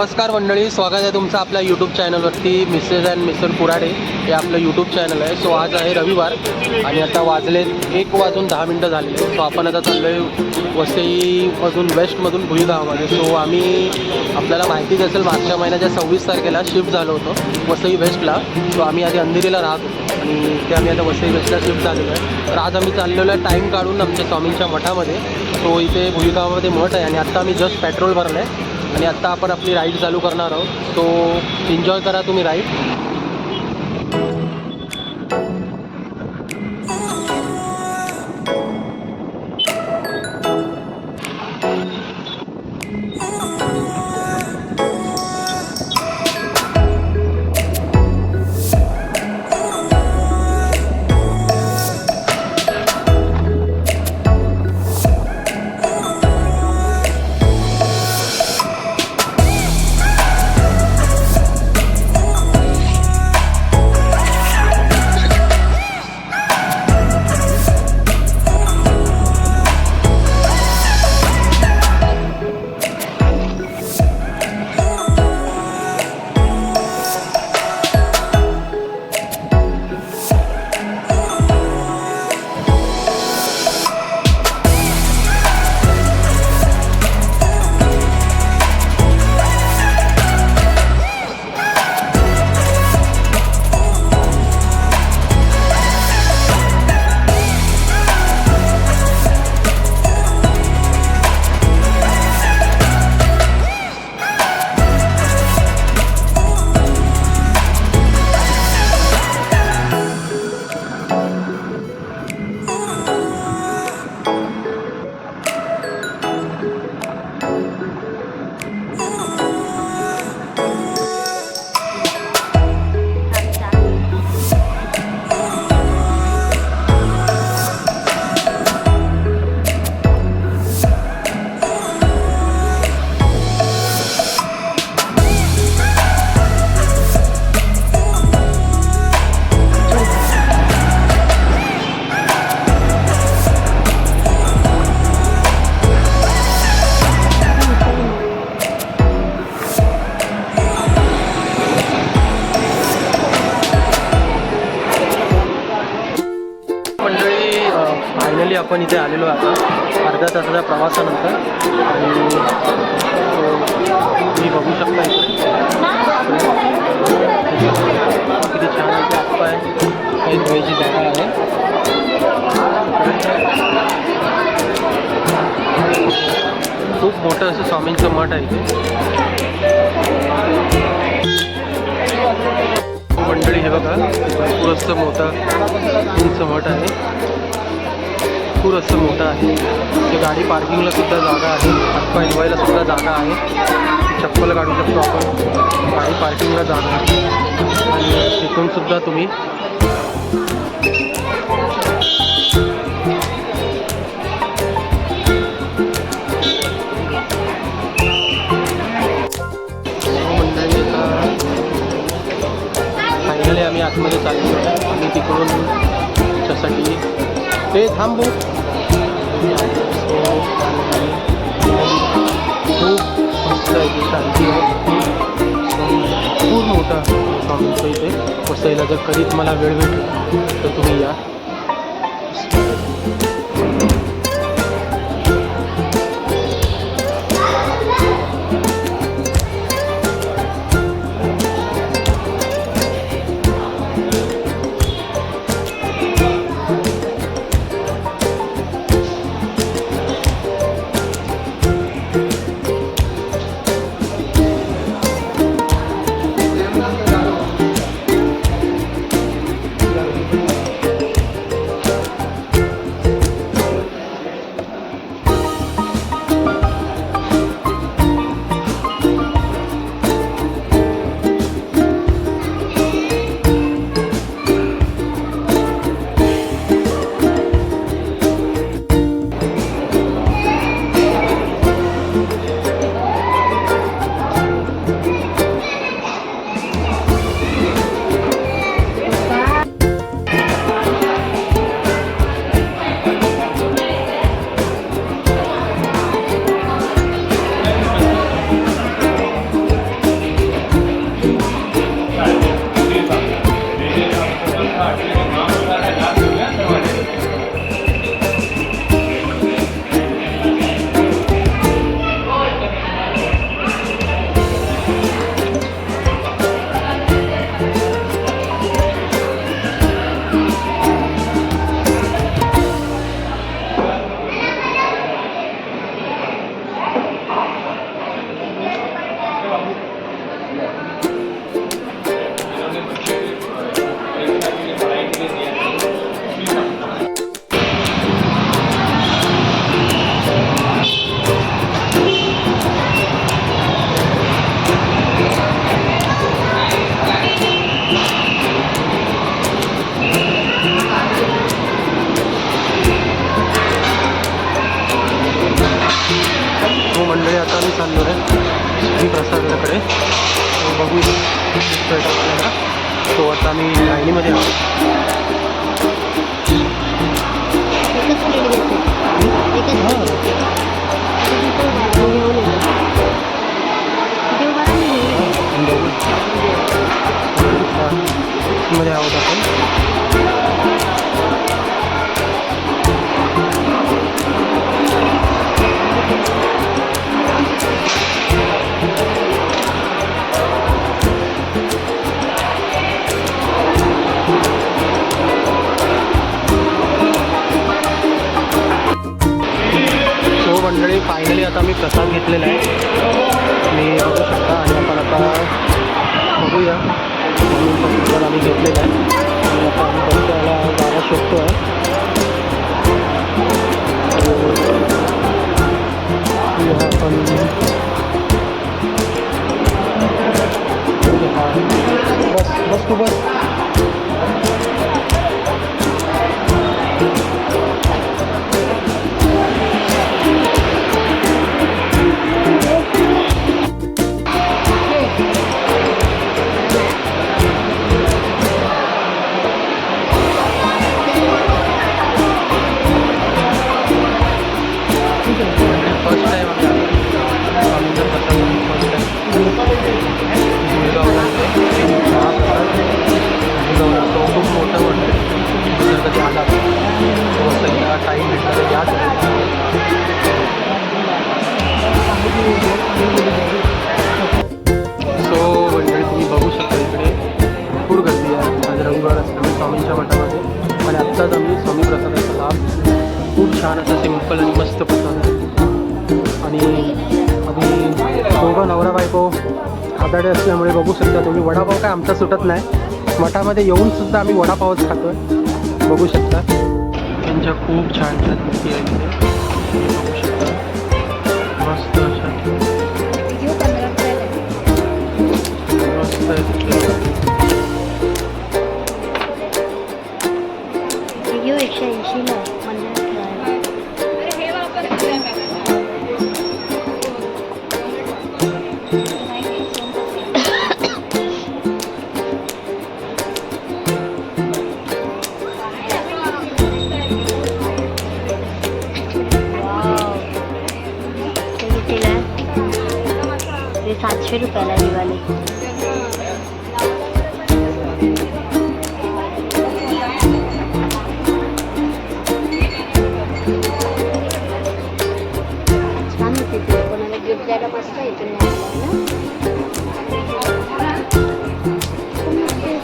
नमस्कार मंडळी स्वागत आहे तुमचं आपल्या यूट्यूब चॅनलवरती मिसेस अँड मिस्टर कुराडे हे आपलं यूट्यूब चॅनल आहे. सो आज आहे रविवार आणि आता वाजले एक वाजून दहा मिनटं झालेले. सो आपण आता चाललो आहे वसईमधून वेस्टमधून भुईगावामध्ये. सो आम्ही आपल्याला माहितीच असेल मागच्या महिन्याच्या सव्वीस तारखेला शिफ्ट झालो होतो वसई वेस्टला सो आम्ही आधी अंधेरीला राहत होतो आणि ते आम्ही आता वसई वेस्टला शिफ्ट झालेलो आहे. तर आज आम्ही चाललेलो आहे टाईम काढून आमच्या स्वामींच्या मठामध्ये. सो इथे भुईगावामध्ये मठ आहे आणि आत्ता आम्ही जस्ट पेट्रोल भरलं आहे आणि आत्ता आपण आपली राईड चालू करणार आहोत. सो एन्जॉय करा तुम्ही राईड फायनली आपण इथे आलेलो आहे आता अर्ध्या तासाच्या प्रवासानंतर. आणि तुम्ही बघू शकता इथे. किती छान आहे आप्पा आहे काही धुवायची जागा आहे. खूप मोठं असं स्वामींचं मठ आहे इथे. मंडळी हे बघा भरपूर असं मोठं उंच मठ आहे. भरपूर असं मोठं आहे. ते गाडी पार्किंगला सुद्धा जागा आहे. हातपाय धुवायला सुद्धा जागा आहे. चप्पल काढू शकतो आपण. गाडी पार्किंगला जागा आहे. आणि तिथून सुद्धा तुम्ही फायनली आम्ही आतमध्ये चाललो. आम्ही आणि तिकडून त्यासाठी ते थांबू खूप मस्त आहे इथे शांती आहे खूप मोठा इथे बसायला जर कधी तुम्हाला वेळ भेटला तर तुम्ही या लक्ष्मी प्रसादाकडे तो बघू दिसतोय का आपल्याला तो आता आम्ही लाईनीमध्ये आहोत एकच प्लेट मंडळी फायनली आता मी प्रसाद घेतलेला आहे. मी बघू शकता आणि आपण आता बघूया. म्हणून प्रसाद आम्ही घेतलेला आहे. आणि आता आम्ही बघायला जागा शोधतो आहे आपण. बस बस तू बस. खूप छान असं सिंपल आणि मस्त पसंत आणि आम्ही दोघं नवरा बायको आदाडे असल्यामुळे बघू शकता तुम्ही. वडापाव काय आमचा सुटत नाही. मठामध्ये येऊन सुद्धा आम्ही वडापावच खातोय. बघू शकता. त्यांच्या खूप छान छान मूर्ती आहे बघू शकता. ना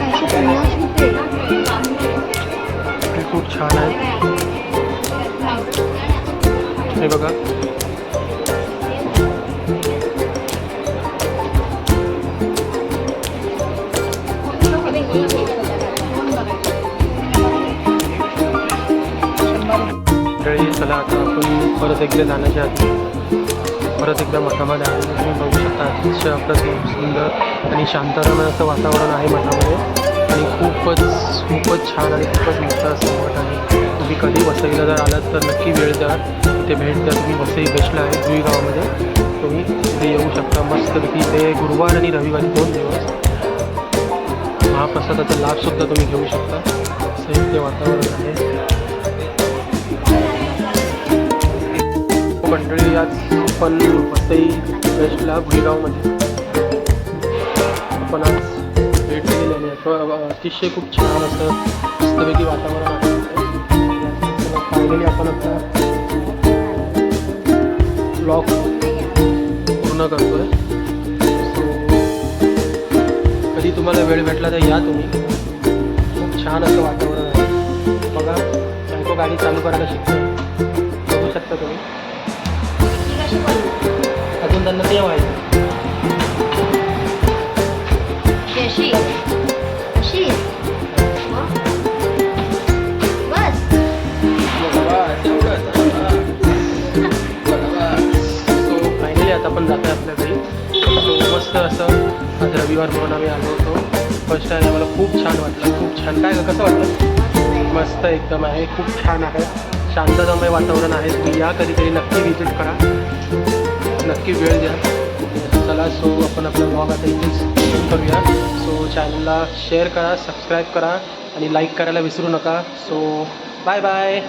सहाशे पन्नास रुपये हे खूप छान आहे हे बघा आता आपण परत एकदा जाण्याच्या आधी परत एकदा मठामध्ये आहे तुम्ही बघू शकता अतिशय अप्रतिम सुंदर आणि शांतरण असं वातावरण आहे मठामध्ये. आणि खूपच खूपच छान आणि खूपच मोठं असं मठ आहे. तुम्ही कधी वसईला जर आलात तर नक्की वेळ द्या. इथे भेट द्या. तुम्ही वसई बेस्टला आहे जुई गावामध्ये. तुम्ही तिथे येऊ शकता. मस्त तिथे गुरुवार आणि रविवारी दोन दिवस. महाप्रसादाचा लाभसुद्धा तुम्ही घेऊ शकता. संयुक्त वातावरण आहे. मंडळी आज आपण वसई वेस्टला भुईगावमध्ये आपण आज भेट दिलेली आहे. अतिशय खूप छान असं मस्तपैकी वातावरण आहे. फायनली आपण आता ब्लॉग पूर्ण करतोय. आहे कधी तुम्हाला वेळ भेटला तर या तुम्ही. खूप छान असं वातावरण आहे. बघा बायको गाडी चालू करायला शिकतो अजून त्यांना ते व्हायचं आता आपण जातो आहे आपल्या घरी. सो मस्त असं आज रविवार म्हणून आम्ही आलो होतो. फर्स्ट टाइम आम्हाला खूप छान वाटलं. खूप छान. काय कसं वाटलं? मस्त एकदम आहे. खूप छान आहे. शांततामय वातावरण आहे. तुम्ही या कधीतरी नक्की व्हिजिट करा. नक्की वेळ द्या. चला सो आपण आपला ब्लॉग आता इथेच करूया. सो चॅनलला शेअर करा सबस्क्राईब करा आणि लाईक करायला विसरू नका. So bye bye